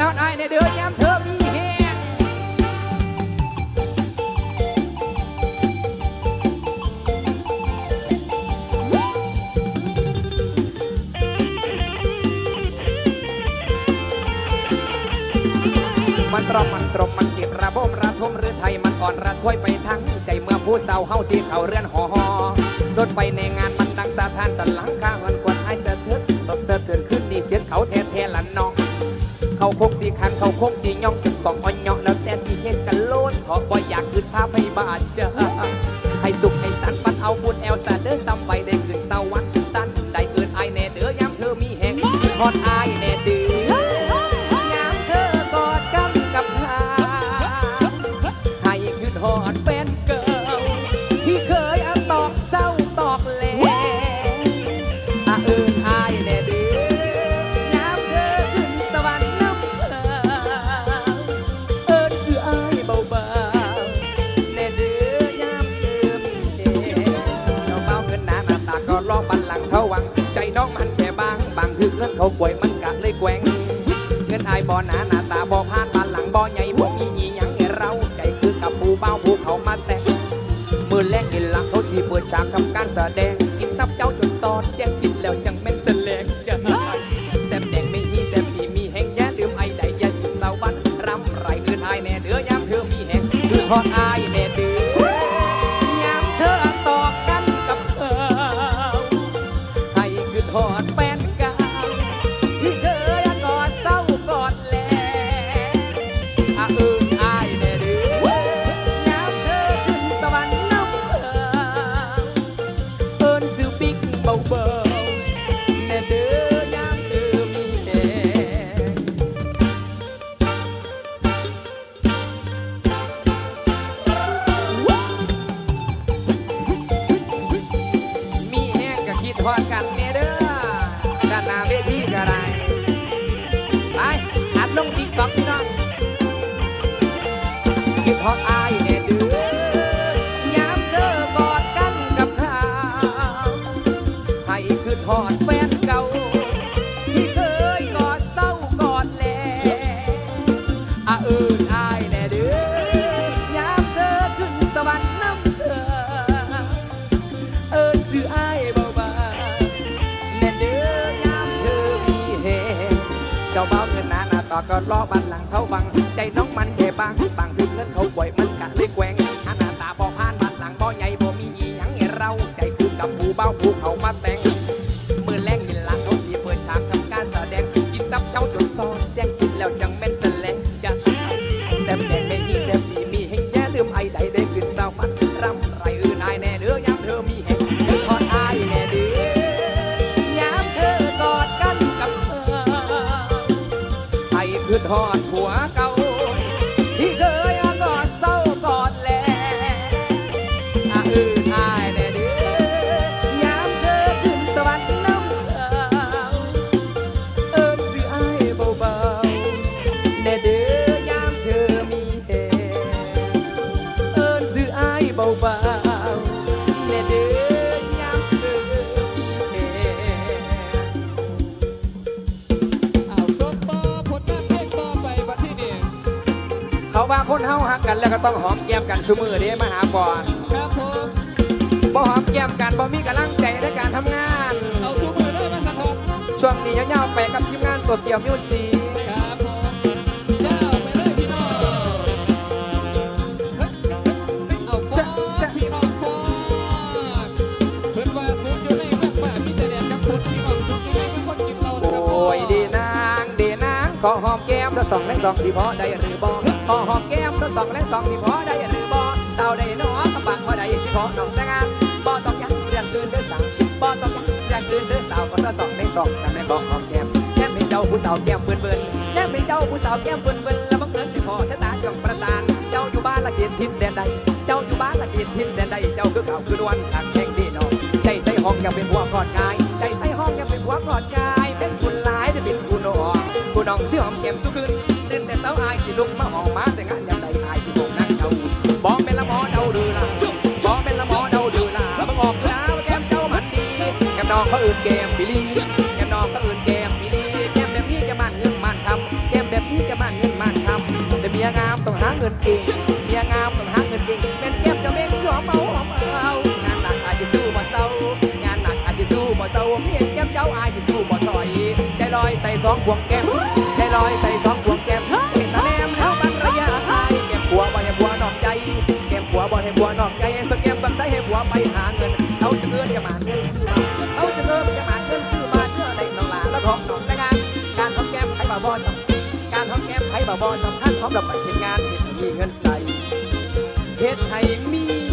อาได้ในเดือนยามเธอมีแหงมันตรอมมันตรมมันเก็บระบมระทมหรือไทยมันอ่อนระทวยไปทั้งใจเมื่อผู้เศร้าเฮาที่เขาเรือนหอหอรถไปในงานมันดังสาทานสันหลังข้างมันกวนไอ้เต เขาโคกสีคันเขาโคกสีย่องกินกล่องอ่อนย่องแล้วแต่สีเฮ็ดกันโลนเพราะบ่อยากขึ้นภาพให้บาดเจอ ป่วยมันกะเลยแกว่งเงินอายบ่หนาหน้าตาบ่พานบานหลังบ่ใหญ่บ่มีอีหยังให้เราใจคือกับผู้เบาผู้เขามาแต่งมือแรกกินหลังเขาสีเปิดฉากทำการแสดงกินตับเจ้าจนตอนแจ้งกินแล้วจังแม่นแสลงจะแซมแดงไม่ฮีแซมผีมีแห้งแย่ดื่มไอใดยาจิตเตาบันรำไรเงินอายแน่เดือยามเธอมีแห้งคือทอดอายแน่ อดกันเน่เด้อด้านหน้าเวทีก็ได้ไปอัดลงติ๊กต็อกพี่น้องคิดฮอดอายแน่เด้อยามเธอกอดกันกับเขาไทยคือฮอดแฟนเก่า ก็รอบันหลังเขาบัง ใจน้องมันแค่บางบางถึงเงินเขาป่วยมันกะเล คือทอดหัวเก่า ว่าคนเฮาหักกันแล้วก็ต้องหอมแก้มกันซุมือเด้มาหาก่อนครับผมบ่หอมแก้มกันบ่มีกำลังใจในการทำงาน เอาสู้มือได้มาสักคนช่วงนี้ยาวๆไปกับทีมงานตัวเกี่ยวมิวสิก อหอมแก้มละสองและสองที่พอได้หรือบ่ขอหอมแก้มละสองและสองที่พอได้หรือบ่เต่าได้หนอกระปังพอได้สิขอน้องแต่งงานบ่ต้องยักเรียนตื่นเด้อสาวบ่ต้องยักเรียนตื่นเด้อสาวก็ละสองในสองกันในขอหอมแก้มแก้มเป็นเจ้าผู้สาวแก้มเบิ่นเบิ่นแก้มเป็นเจ้าผู้สาวแก้มเบิ่นเบิ่นแล้วบังเอิญสิพอชะตาจงประทาน เจ้าอยู่บ้านละเกียรติทิศแดนใดเจ้าอยู่บ้านละเกียรติทิศแดนใดเจ้าคือเขาคือดวนขักแข่งดีน้องใจใส่ห้องยังเป็นหัวกอดกายใจใส่ห้องยังเป็นหัวกอดกาย น้องชื่อหอมแก้มสุขึ้นตื่นแต่เช้าอายสิลุกมาหองมาแต่งานยังใดอายสิโงนั่งเจ้าบอกเป็นละหมอเดาดือละบอกเป็นละหมอเดาดือละบังออกดูนะว่าแก้มเจ้ามันดีแก้มน้องเขาอื่นแก้มบิลีแก้มน้องเขาอื่นแก้มบิลีแก้มแบบนี้จะมันเงินมันทำแก้มแบบนี้จะมันเงินเก่งเมียงามต้องหาเงินเก่งเป็นแก้มเจะเม่งสวมเอาเอาเอางานหนักอาจจะสู้บ่เศร้างานหนักอาจจะสู้บ่เศร้าเมียแก้มเจ้าอาจจะสู้บ่ถอยใจลอยใส่สองพวงแก้ม ลอยใส่สองพวงแก้มเห็นตาแนมแล้วมันระยะไกลแก้มผัวบ่ให้ผัวนอกใจแก้มผัวบ่ให้ผัวนอกใจส่วนแก้มบังใส่ให้ผัวไปหาเงินเขาจะเงินจะมาเงินคือมาเขาจะเงินจะมาเงินคือมาเชื่อในน้องหลานแล้วของน้องแต่งานการทำแก้มให้บ่าวบอสำการทำแก้มให้บ่าวบอสำคัญพร้อมกับไปเป็นงานเฮ็ดให้มีเงินใส่เฮ็ดให้มี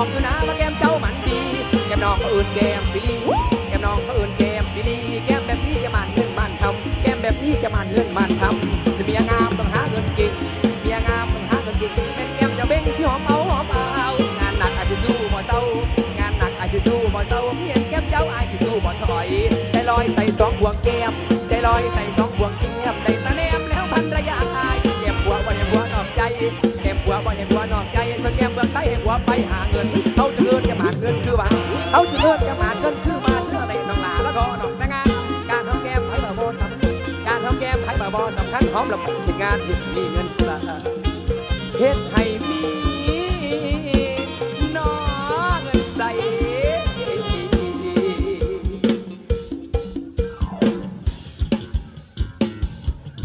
อกอยู่นะว่าแก้มเจ้ามันดี แก้มน้องเขาอื่นแก้มบิลีแก้มน้องเขาอื่นแก้มบิลีแก้มแบบนี้จะมันเงินมันทำแก้มแบบนี้จะมันเงินมันทำจะเมียงามต้องหาเงินเก่งเมียงามต้องหาเงินเก่งเป็นแก้มจะเบ่งที่หอมเอาหอมเอางานหนักอาจจะสู้บ่เต้างานหนักอาจจะสู้บ่เต้าเมียแก้มเจ้าอาจจะสู้บ่ถอยใจลอยใส่สองพวงแก้มใจลอยใส่ บ่เห้ผัวนอกใจส่วนแก้มเบื้องใต้ให้ผัวไปหาเงินเขาจะเงินจะมาเงินคือว่าเขาจะเงินจะมาเงินคือมาเชื่อในน้องหลาแล้วก็น้องแตงงานการทำแก้มไผ่บ่าบอสำคัญการทำแก้มไผ่บ่าบอสำคัญพร้อมระบบเป็นงานที่มีเงินสะเฮ็ดให้